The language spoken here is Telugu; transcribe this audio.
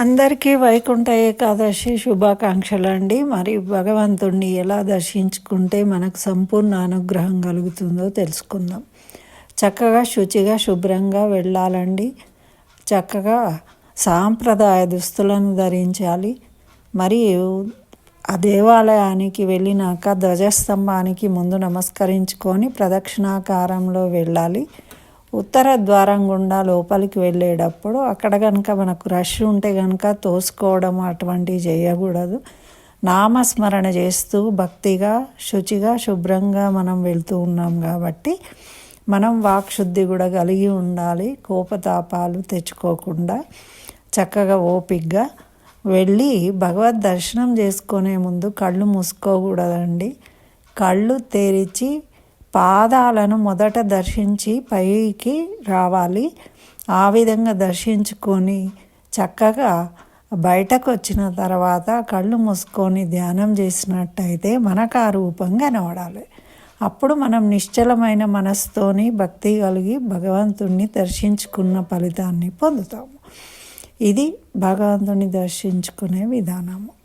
అందరికీ వైకుంఠ ఏకాదశి శుభాకాంక్షలు అండి. మరి భగవంతుణ్ణి ఎలా దర్శించుకుంటే మనకు సంపూర్ణ అనుగ్రహం కలుగుతుందో తెలుసుకుందాం. చక్కగా శుచిగా శుభ్రంగా వెళ్ళాలండి. చక్కగా సాంప్రదాయ దుస్తులను ధరించాలి. మరియు ఆ దేవాలయానికి వెళ్ళినాక ధ్వజస్తంభానికి ముందు నమస్కరించుకొని ప్రదక్షిణాకారంలో వెళ్ళాలి. ఉత్తర ద్వారం గుండా లోపలికి వెళ్ళేటప్పుడు అక్కడ కనుక మనకు రష్ ఉంటే కనుక తోసుకోవడం అటువంటివి చేయకూడదు. నామస్మరణ చేస్తూ భక్తిగా శుచిగా శుభ్రంగా మనం వెళ్తూ ఉన్నాం కాబట్టి మనం వాక్శుద్ధి కూడా కలిగి ఉండాలి కోపతాపాలు తెచ్చుకోకుండా చక్కగా ఓపిగ్గా వెళ్ళి భగవద్ దర్శనం చేసుకునే ముందు కళ్ళు మూసుకోకూడదండి. కళ్ళు తెరిచి పాదాలను మొదట దర్శించి పైకి రావాలి. ఆ విధంగా దర్శించుకొని చక్కగా బయటకు వచ్చిన తర్వాత కళ్ళు మూసుకొని ధ్యానం చేసినట్టయితే మనకు ఆ రూపం కనబడాలి. అప్పుడు మనం నిశ్చలమైన మనసుతోని భక్తి కలిగి భగవంతుణ్ణి దర్శించుకున్న ఫలితాన్ని పొందుతాము. ఇది భగవంతుని దర్శించుకునే విధానము.